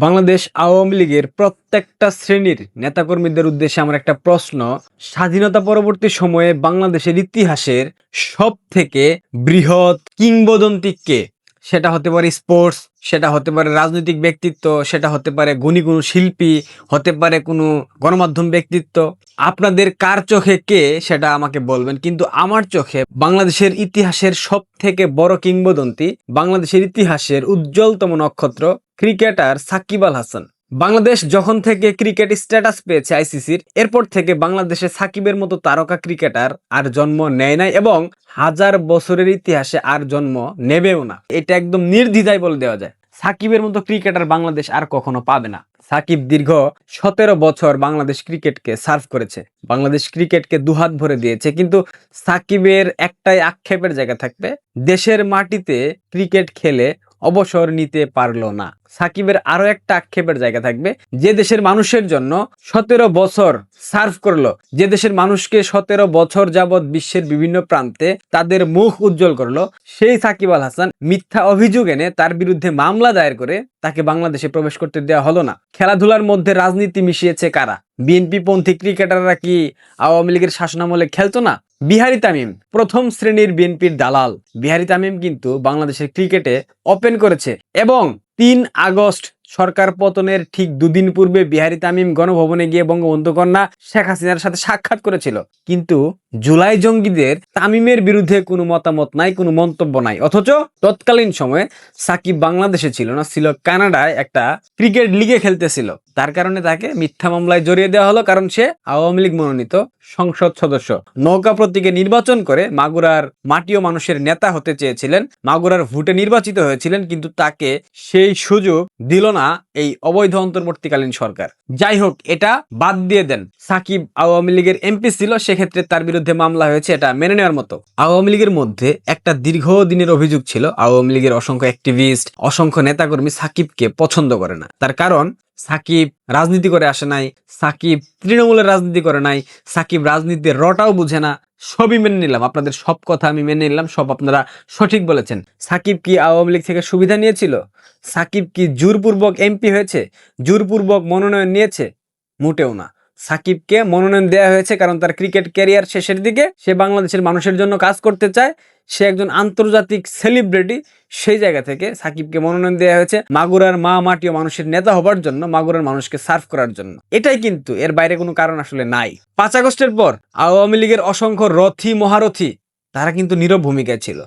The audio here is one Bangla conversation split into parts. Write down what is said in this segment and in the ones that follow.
বাংলাদেশ আওয়ামী লীগের প্রত্যেকটা শ্রেণির নেতাকর্মীদের উদ্দেশ্যে আমার একটা প্রশ্ন। স্বাধীনতা পরবর্তী সময়ে বাংলাদেশের ইতিহাসের সব থেকে বৃহৎ কিংবদন্তি কে? সেটা হতে পারে স্পোর্টস সেটা হতে পারে রাজনৈতিক ব্যক্তিত্ব, সেটা হতে পারে গুণী কোনো শিল্পী, হতে পারে কোনো গণমাধ্যম ব্যক্তিত্ব। আপনাদের কার চোখে কে সেটা আমাকে বলবেন। কিন্তু আমার চোখে বাংলাদেশের ইতিহাসের সব থেকে বড় কিংবদন্তি বাংলাদেশের ইতিহাসের উজ্জ্বলতম নক্ষত্র ক্রিকেটার সাকিব আল হাসান। বাংলাদেশ যখন থেকে ক্রিকেট স্ট্যাটাস পেয়েছে আইসিসির, এরপর থেকে বাংলাদেশে সাকিবের মতো তারকা ক্রিকেটার আর জন্ম নেয় নাই এবং হাজার বছরের ইতিহাসে আর জন্ম নেবেও না। এটা একদম নির্দ্বিধায় বলে দেওয়া যায়। সাকিবের মতো ক্রিকেটার বাংলাদেশ আর কখনো পাবে না। সাকিব দীর্ঘ সতেরো বছর বাংলাদেশ ক্রিকেটকে সার্ভ করেছে। বাংলাদেশ ক্রিকেটকে দুহাত ভরে দিয়েছে। কিন্তু সাকিবের একটাই আক্ষেপের জায়গা থাকবে, দেশের মাটিতে ক্রিকেট খেলে অবসর নিতে পারল না। সাকিবের আরও একটা আক্ষেপের জায়গা থাকবে। যে দেশের মানুষের জন্য সতেরো বছর সার্ভ করল, যে দেশের মানুষকে সতেরো বছর যাবৎ বিশ্বের বিভিন্ন প্রান্তে তাদের মুখ উজ্জ্বল করল, সেই সাকিব আল হাসান মিথ্যা অভিযোগ এনে তার বিরুদ্ধে মামলা দায়ের করে তাকে বাংলাদেশে প্রবেশ করতে দেওয়া হলো না। খেলাধুলার মধ্যে রাজনীতি মিশিয়েছে কারা? বিএনপি পন্থী ক্রিকেটাররা কি আওয়ামী লীগের শাসনামলে খেলতো না? বিহারি তামিম, প্রথম শ্রেণির বিএনপির দালাল। বিহারি তামিম কিন্তু বাংলাদেশের ক্রিকেটে ওপেন করেছে এবং তিন আগস্ট সরকার পতনের ঠিক দুদিন পূর্বে বিহারি তামিম গণভবনে গিয়ে বঙ্গবন্ধু কন্যা শেখ হাসিনার সাথে সাক্ষাৎ করেছিল। কিন্তু জুলাই জঙ্গিদের তামিমের বিরুদ্ধে কোনো মতামত নাই, কোনো মন্তব্য নাই। অথচ তৎকালীন সময়ে সাকিব বাংলাদেশে ছিল না, ছিল কানাডায় একটা ক্রিকেট লিগে খেলতেছিল। তার কারণে তাকে মিথ্যা মামলায় জড়িয়ে দেওয়া হলো, কারণ সে আওয়ামী লীগ মনোনীত সংসদ সদস্য। নৌকা প্রতীকে নির্বাচন করে মাগুরার মাটিও মানুষের নেতা হতে চেয়েছিলেন। মাগুরার ভোটে নির্বাচিত হয়েছিলেন, কিন্তু তাকে সেই সুযোগ দিল না। এই অবৈধ অন্তর্বর্তীকালীন সরকার। যাই হোক, এটা বাদ দিয়ে দেন। সাকিব আওয়ামী লীগের এমপি ছিল, সেক্ষেত্রে তার বিরুদ্ধে মামলা হয়েছে, এটা মেনে নেওয়ার মতো। আওয়ামী লীগের মধ্যে একটা দীর্ঘ দিনের অভিযোগ ছিল, আওয়ামী লীগের অসংখ্য অ্যাক্টিভিস্ট অসংখ্য নেতাকর্মী সাকিবকে পছন্দ করে না। তার কারণ সাকিব রাজনীতি করে আসে নাই, সাকিব তৃণমূলের রাজনীতি করে নাই, সাকিব রাজনীতির রটাও বুঝে না, সবই মেনে নিলাম। আপনাদের সব কথা আমি মেনে নিলাম, সব আপনারা সঠিক বলেছেন। সাকিব কি আওয়ামী লীগ থেকে সুবিধা নিয়েছিল? সাকিব কি জোরপূর্বক এমপি হয়েছে? জোরপূর্বক মনোনয়ন নিয়েছে? মোটেও না। সাকিবকে মনোনয়ন দেওয়া হয়েছে কারণ তার ক্রিকেট ক্যারিয়ার শেষের দিকে সে বাংলাদেশের মানুষের জন্য কাজ করতে চায়। সে একজন আন্তর্জাতিক সেলিব্রিটি। সেই জায়গা থেকে সাকিবকে মনোনয়ন দেওয়া হয়েছে মাগুরার মা মাটি ও মানুষের নেতা হবার জন্য, মাগুরার মানুষকে সার্ভ করার জন্য। এটাই কিন্তু এর বাইরে কোনো কারণ আসলে নাই। পাঁচ আগস্টের পর আওয়ামী লীগের অসংখ্য রথী মহারথী তারা কিন্তু নীরব ভূমিকায় ছিল।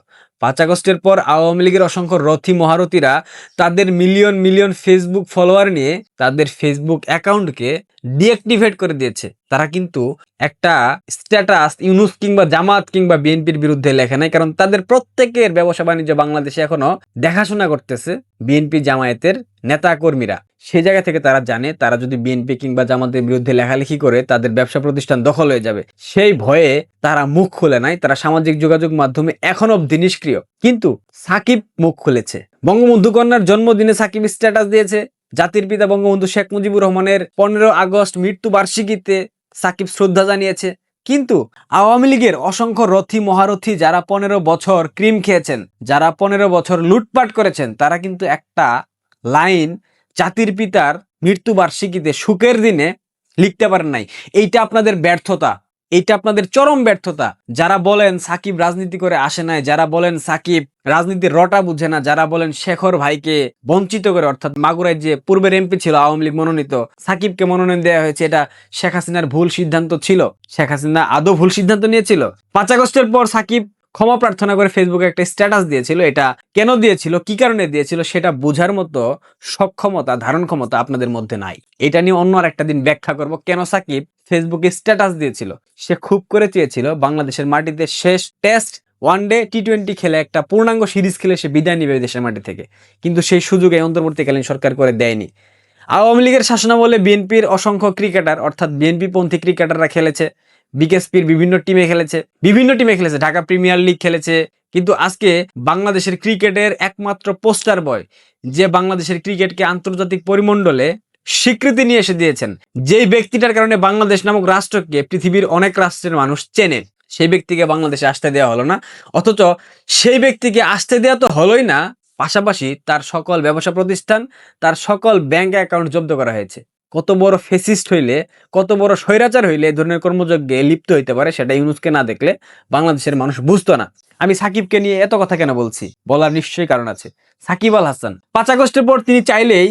পাঁচ আগস্টের পর আওয়ামী লীগের অসংখ্য রথী মহারথীরা তাদের মিলিয়ন মিলিয়ন ফেসবুক ফলোয়ার নিয়ে তাদের ফেসবুক অ্যাকাউন্টকে ডিঅ্যাক্টিভেট করে দিয়েছে। তারা কিন্তু একটা স্ট্যাটাস ইউনুস কিংবা জামাত কিংবা বিএনপির বিরুদ্ধে লেখে নাই, কারণ তাদের প্রত্যেকের ব্যবসা বাণিজ্য বাংলাদেশে এখনও দেখাশোনা করতেছে বিএনপি জামায়াতের নেতা সেই জায়গা থেকে তারা জানে, তারা যদি বিএনপি কিংবা জামাতের বিরুদ্ধে লেখালেখি করে তাদের ব্যবসা প্রতিষ্ঠান দখল হয়ে যাবে। সেই ভয়ে তারা মুখ খুলে নাই, তারা সামাজিক যোগাযোগ মাধ্যমে এখন অব্দি নিষ্ক্রিয়। কিন্তু সাকিব মুখ খুলেছে। বঙ্গবন্ধু কন্যার জন্মদিনে সাকিব স্ট্যাটাস দিয়েছে। জাতির পিতা বঙ্গবন্ধু শেখ মুজিবুর রহমানের পনেরো আগস্ট মৃত্যু বার্ষিকীতে সাকিব শ্রদ্ধা জানিয়েছে। কিন্তু আওয়ামী লীগের অসংখ্য রথী মহারথী যারা পনেরো বছর ক্রিম খেয়েছেন, যারা পনেরো বছর লুটপাট করেছেন, তারা কিন্তু একটা লাইন জাতির পিতার মৃত্যু বার্ষিকীতে সুখের দিনে লিখতে পারেন নাই। এইটা আপনাদের ব্যর্থতা। এইটা আপনাদের চরম ব্যর্থতা। যারা বলেন সাকিব রাজনীতি করে আসে নাই, যারা বলেন সাকিব রাজনীতির রটা বুঝে না, যারা বলেন শেখর ভাইকে বঞ্চিত করে, অর্থাৎ মাগুরায় যে পূর্বের এমপি ছিল, আওয়ামী লীগ মনোনীত, সাকিবকে মনোনয়ন দেওয়া হয়েছে, এটা শেখ হাসিনার ভুল সিদ্ধান্ত ছিল। শেখ হাসিনা আদৌ ভুল সিদ্ধান্ত নিয়েছিল। পাঁচ আগস্টের পর সাকিব ক্ষমা প্রার্থনা করে ফেসবুকে একটা স্ট্যাটাস দিয়েছিল, এটা কেন দিয়েছিল, কি কারণে দিয়েছিল সেটা বোঝার মতো সক্ষমতা, ধারণ ক্ষমতা আপনাদের মধ্যে নাই। এটা নিয়ে অন্য আর একটা দিন ব্যাখ্যা করব, কেন সাকিব ফেসবুকে স্ট্যাটাস দিয়েছিল? সে খুব করে চেয়েছিল বাংলাদেশের মাটিতে শেষ test one day T twenty খেলে একটা পূর্ণাঙ্গ সিরিজ খেলে সে বিদায় নিবে দেশের মাটি থেকে। কিন্তু সেই সুযোগ অন্তর্বর্তীকালীন সরকার করে দেয়নি। আওয়ামী লীগের শাসনামলে বিএনপির অসংখ্য ক্রিকেটার, অর্থাৎ বিএনপি পন্থী ক্রিকেটাররা খেলেছে। বিকেএসপির বিভিন্ন টিমে খেলেছে। বিভিন্ন টিমে খেলেছে। ঢাকা প্রিমিয়ার লিগ খেলেছে। কিন্তু আজকে বাংলাদেশের ক্রিকেটের একমাত্র পোস্টার বয়, যে বাংলাদেশের ক্রিকেটকে আন্তর্জাতিক পরিমণ্ডলে স্বীকৃতি নিয়ে এসে দিয়েছেন, যেই ব্যক্তিটার কারণে বাংলাদেশ নামক রাষ্ট্রকে পৃথিবীর অনেক রাষ্ট্রের মানুষ চেনে, সেই ব্যক্তিকে বাংলাদেশে আসতে দেওয়া হলো না। অথচ সেই ব্যক্তিকে আসতে দেওয়া তো হলোই না পাশাপাশি তার সকল ব্যবসা প্রতিষ্ঠান, তার সকল ব্যাংক অ্যাকাউন্ট জব্দ করা হয়েছে। কত বড় ফেসিস্ট হইলে, কত বড় স্বৈরাচার হইলে ধরনের কর্মযজ্ঞে লিপ্ত হইতে পারে সেটা ইউনুসকে না দেখলে বাংলাদেশের মানুষ বুঝতো না। আমি সাকিবকে নিয়ে এত কথা কেন বলছি? বলার নিশ্চয়ই কারণ আছে। সাকিব আল হাসান, পাঁচ আগস্টের পর তিনি চাইলেই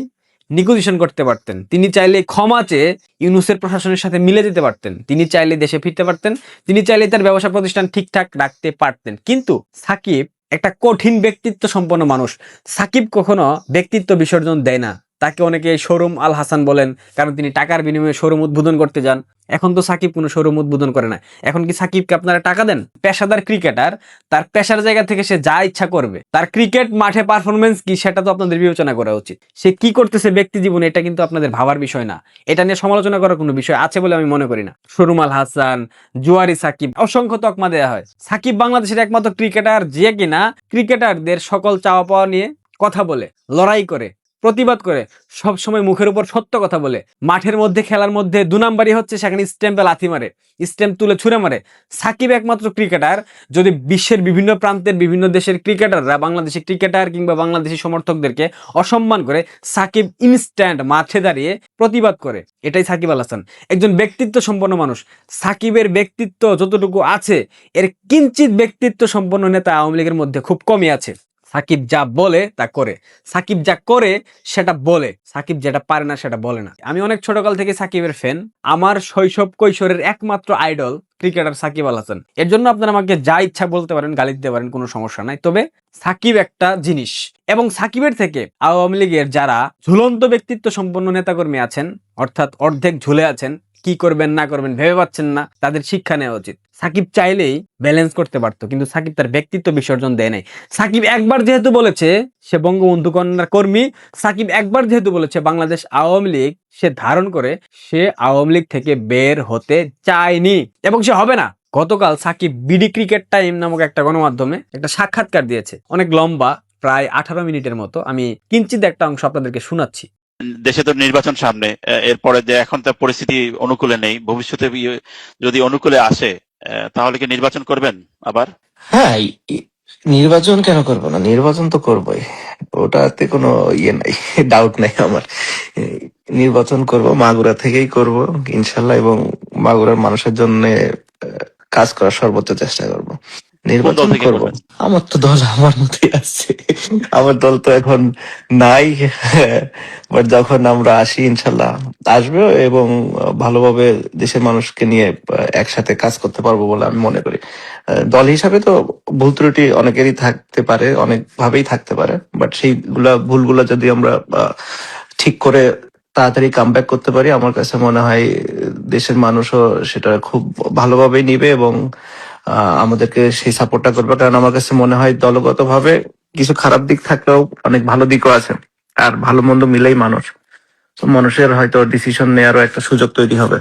নিগোজিয়েশন করতে পারতেন। তিনি চাইলে ক্ষমা চেয়ে ইউনুসের প্রশাসনের সাথে মিলে যেতে পারতেন। তিনি চাইলে দেশে ফিরতে পারতেন। তিনি চাইলে তার ব্যবসা প্রতিষ্ঠান ঠিকঠাক রাখতে পারতেন। কিন্তু সাকিব একটা কঠিন ব্যক্তিত্ব সম্পন্ন মানুষ। সাকিব কখনো ব্যক্তিত্ব বিসর্জন দেয় না। তাকে অনেকে শোরুম আল হাসান বলেন, কারণ তিনি টাকার বিনিময়ে শোরুম উদ্বোধন করতে যান। এখন তো সাকিব কোনো শোরুম উদ্বোধন করে না। এখন কি সাকিবকে আপনারা টাকা দেন? পেশাদার ক্রিকেটার, তার পেশার জায়গা থেকে সে যা ইচ্ছা করবে। তার ক্রিকেট মাঠে পারফরমেন্স কি, সেটা তো আপনাদের বিবেচনা করা উচিত। সে কি করতেছে ব্যক্তি জীবনে, এটা কিন্তু আপনাদের ভাবার বিষয় না। এটা নিয়ে সমালোচনা করার কোনো বিষয় আছে বলে আমি মনে করি না। শোরুম আল হাসান, জুয়ারি সাকিব, অসংখ্য তকমা দেওয়া হয়। সাকিব বাংলাদেশের একমাত্র ক্রিকেটার, যে কিনা ক্রিকেটারদের সকল চাওয়া পাওয়া নিয়ে কথা বলে, লড়াই করে। প্রতিবাদ করে, সব সময় মুখের উপর সত্য কথা বলে। মাঠের মধ্যে খেলার মধ্যে দু নাম্বারই হচ্ছে সেখানে স্ট্যাম্পে লাথি মারে, স্ট্যাম্প তুলে ছুঁড়ে মারে। সাকিব একমাত্র ক্রিকেটার, যদি বিশ্বের বিভিন্ন প্রান্তের বিভিন্ন দেশের ক্রিকেটাররা বাংলাদেশি ক্রিকেটার কিংবা বাংলাদেশি সমর্থকদেরকে অসম্মান করে, সাকিব ইনস্ট্যান্ট মাঠে দাঁড়িয়ে প্রতিবাদ করে। এটাই সাকিব আল হাসান। একজন ব্যক্তিত্ব সম্পন্ন মানুষ। সাকিবের ব্যক্তিত্ব যতটুকু আছে, এর কিঞ্চিত ব্যক্তিত্ব সম্পন্ন নেতা আওয়ামী লীগের মধ্যে খুব কমই আছে। সাকিব যা বলে তা করে। সাকিব যা করে, সেটা বলে। সাকিব যেটা পারে না, সেটা বলে না। আমি অনেক ছোটকাল থেকে সাকিবের ফ্যান আমার শৈশব কৈশোরের একমাত্র আইডল ক্রিকেটার সাকিব আল হাসান। এর জন্য আপনারা আমাকে যা ইচ্ছা বলতে পারেন, গালি দিতে পারেন, কোনো সমস্যা নাই। তবে সাকিব একটা জিনিস। এবং সাকিবের থেকে আওয়ামী লীগের যারা ঝুলন্ত ব্যক্তিত্ব সম্পন্ন নেতাকর্মী আছেন, অর্থাৎ অর্ধেক ঝুলে আছেন কি করবেন, না করবেন ভেবে পাচ্ছেন না, তাদের শিক্ষা নেওয়া উচিত। সাকিব চাইলেই ব্যালেন্স করতে পারতো, কিন্তু সাকিব তার ব্যক্তিত্ব বিসর্জন দেয় নাই। সাকিব একবার যেহেতু বলেছে, সে বঙ্গবন্ধু কন্যার কর্মী, সাকিব একবার যেহেতু বলেছে, বাংলাদেশ আওয়ামী লীগ সে ধারণ করে, সে আওয়ামী লীগ থেকে বের হতে চায়নি, এবং সে হবে না। গতকাল সাকিব বিডি ক্রিকেট টাইম নামক একটা গণমাধ্যমে একটা সাক্ষাৎকার দিয়েছে। অনেক লম্বা, প্রায় আঠারো মিনিটের মতো। আমি কিঞ্চিত একটা অংশ আপনাদেরকে শোনাচ্ছি। দেশে তো নির্বাচন সামনে এরপরে যে এখন তো পরিস্থিতি অনুকূলে নেই, ভবিষ্যতে ইয়ে যদি অনুকূলে আসে তাহলে কি নির্বাচন করবেন আবার? হ্যাঁ নির্বাচন কেন করব না? নির্বাচন তো করবোই। ওটাতে কোনো ইয়ে নাই ডাউট নাই আমার। নির্বাচন করব, মাগুরা থেকেই করব, ইনশাল্লাহ, এবং মাগুরার মানুষের জন্য কাজ করার সর্বোচ্চ চেষ্টা করব। নির্বাচন করব। আমার তো দল আমার মতোই আছে। আমার দল তো এখন নাই বাট যখন আমরা আসি ইনশাল্লাহ আসবে এবং ভালোভাবে দেশের মানুষকে নিয়ে একসাথে কাজ করতে পারব বলে আমি মনে করি। দল হিসাবে তো ভুল ত্রুটি অনেকেরই থাকতে পারে অনেক ভাবেই থাকতে পারে বাট সেইগুলা ভুলগুলা যদি আমরা ঠিক করে তাড়াতাড়ি কাম করতে পারি আমার কাছে মনে হয় দেশের মানুষও সেটা খুব ভালোভাবেই নিবে এবং আমাদেরকে সেই সাপোর্টটা করবে। কারণ আমার কাছে মনে হয় দলগতভাবে কিছু খারাপ দিক থাকলেও অনেক ভালো দিকও আছে আর ভালো মন্দ মিলেই মানুষ। তো মানুষের হয়তো ডিসিশন নেওয়ারও একটা সুযোগ তৈরি হবে।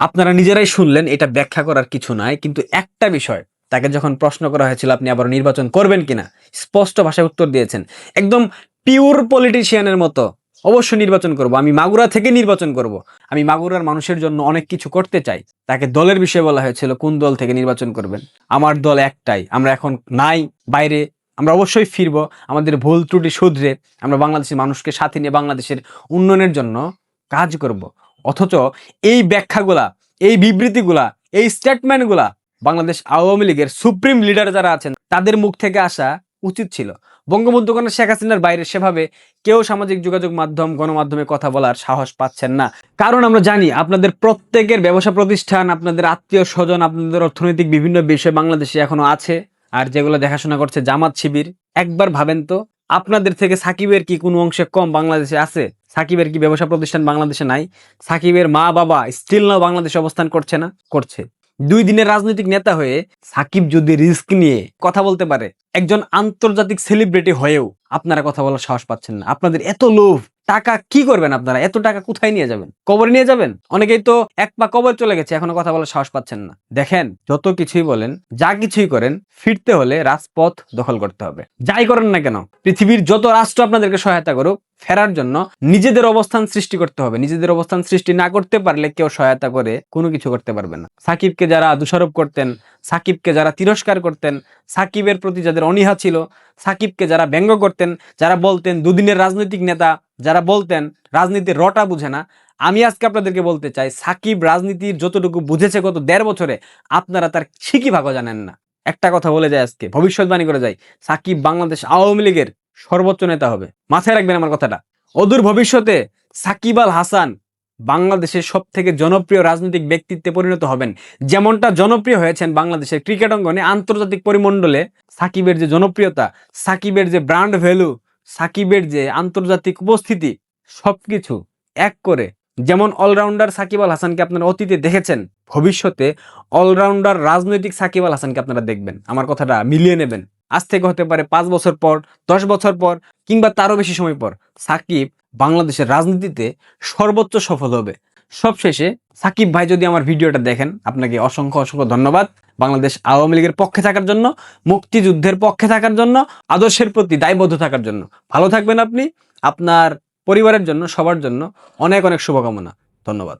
আপনারা নিজেরাই শুনলেন, এটা ব্যাখ্যা করার কিছু নাই, কিন্তু একটা বিষয়, তাকে যখন প্রশ্ন করা হয়েছিল, আপনি আবার নির্বাচন করবেন কিনা, স্পষ্ট ভাষায় উত্তর দিয়েছেন। একদম পিওর পলিটিশিয়ানের মতো অবশ্যই নির্বাচন করব। আমি মাগুরা থেকে নির্বাচন করব। আমি মাগুরার মানুষের জন্য অনেক কিছু করতে চাই। তাকে দলের বিষয়ে বলা হয়েছিল, কোন দল থেকে নির্বাচন করবেন? আমার দল একটাই। আমরা এখন নাই, বাইরে। আমরা অবশ্যই ফিরবো। আমাদের ভুল ত্রুটি শুধরে আমরা বাংলাদেশের মানুষকে সাথে নিয়ে বাংলাদেশের উন্নয়নের জন্য কাজ করব। অথচ এই ব্যাখ্যাগুলা, এই বিবৃতিগুলা, এই স্টেটমেন্টগুলা বাংলাদেশ আওয়ামী লীগের সুপ্রিম লিডার যারা আছেন, তাদের মুখ থেকে আসা উচিত ছিল। বঙ্গবন্ধু কন্যা শেখ হাসিনার বাইরে সেভাবে কেউ সামাজিক যোগাযোগ মাধ্যম, গণমাধ্যমে কথা বলার সাহস পাচ্ছেন না। কারণ আমরা জানি আপনাদের প্রত্যেকের ব্যবসা প্রতিষ্ঠান, আপনাদের আত্মীয় স্বজন, আপনাদের অর্থনৈতিক বিভিন্ন বিষয় বাংলাদেশে এখনও আছে। আর যেগুলো দেখাশোনা করছে জামাত শিবির, একবার ভাবেন তো, আপনাদের থেকে সাকিবের কি কোনো অংশে কম বাংলাদেশে আছে? সাকিবের কি ব্যবসা প্রতিষ্ঠান বাংলাদেশে নাই? সাকিবের মা, বাবা স্টিল নাও বাংলাদেশে অবস্থান করছে না? করছে। দুই দিনের রাজনৈতিক নেতা হয়ে সাকিব যদি রিস্ক নিয়ে কথা বলতে পারে একজন আন্তর্জাতিক সেলিব্রিটি হয়েও আপনারা কথা বলার সাহস পাচ্ছেন না। আপনাদের এত লোভ, টাকা কি করবেন আপনারা? এত টাকা কোথায় নিয়ে যাবেন? কবরে নিয়ে যাবেন? অনেকেই তো এক পা কবর চলে গেছে, এখনও কথা বলার সাহস পাচ্ছেন না। দেখেন, যত কিছুই বলেন, যা কিছুই করেন, ফিরতে হলে রাজপথ দখল করতে হবে। যাই করেন না কেন, পৃথিবীর যত রাষ্ট্র আপনাদেরকে সহায়তা করুক ফেরার জন্য নিজেদের অবস্থান সৃষ্টি করতে হবে। নিজেদের অবস্থান সৃষ্টি না করতে পারলে কেউ সহায়তা করে কোনো কিছু করতে পারবে না। সাকিবকে যারা দোষারোপ করতেন, সাকিবকে যারা তিরস্কার করতেন, সাকিবের প্রতি যাদের অনীহা ছিল, সাকিবকে যারা ব্যঙ্গ করতেন, যারা বলতেন, দুদিনের রাজনৈতিক নেতা যারা বলতেন, রাজনীতির রটা বুঝে না। আমি আজকে আপনাদেরকে বলতে চাই, সাকিব রাজনীতির যতটুকু বুঝেছে গত দেড় বছরে, আপনারা তার শিখি ভাগও জানেন না। একটা কথা বলে যায় আজকে, ভবিষ্যৎবাণী করে যায় সাকিব বাংলাদেশ আওয়ামী লীগের সর্বোচ্চ নেতা হবে। মাথায় রাখবেন আমার কথাটা। অদূর ভবিষ্যতে সাকিব আল হাসান বাংলাদেশের সব থেকে জনপ্রিয় রাজনৈতিক ব্যক্তিত্বে পরিণত হবেন। যেমনটা জনপ্রিয় হয়েছেন বাংলাদেশের ক্রিকেট অঙ্গনে আন্তর্জাতিক পরিমণ্ডলে সাকিবের যে জনপ্রিয়তা, সাকিবের যে ব্র্যান্ড ভ্যালু, সাকিবের যে আন্তর্জাতিক উপস্থিতি, সবকিছু এক করে। যেমন অলরাউন্ডার সাকিব আল হাসানকে আপনারা অতীতে দেখেছেন, ভবিষ্যতে অলরাউন্ডার রাজনৈতিক সাকিব আল হাসানকে আপনারা দেখবেন। আমার কথাটা মিলিয়ে নেবেন। আজ থেকে হতে পারে পাঁচ বছর পর, দশ বছর পর, কিংবা তারও বেশি সময় পর সাকিব বাংলাদেশের রাজনীতিতে সর্বোচ্চ সফল হবে। সবশেষে সাকিব ভাই যদি আমার ভিডিওটা দেখেন, আপনাকে অসংখ্য অসংখ্য ধন্যবাদ। বাংলাদেশ আওয়ামী লীগের পক্ষে থাকার জন্য, মুক্তিযুদ্ধের পক্ষে থাকার জন্য, আদর্শের প্রতি দায়বদ্ধ থাকার জন্য। ভালো থাকবেন আপনি, আপনার পরিবারের জন্য, সবার জন্য অনেক অনেক শুভকামনা। ধন্যবাদ।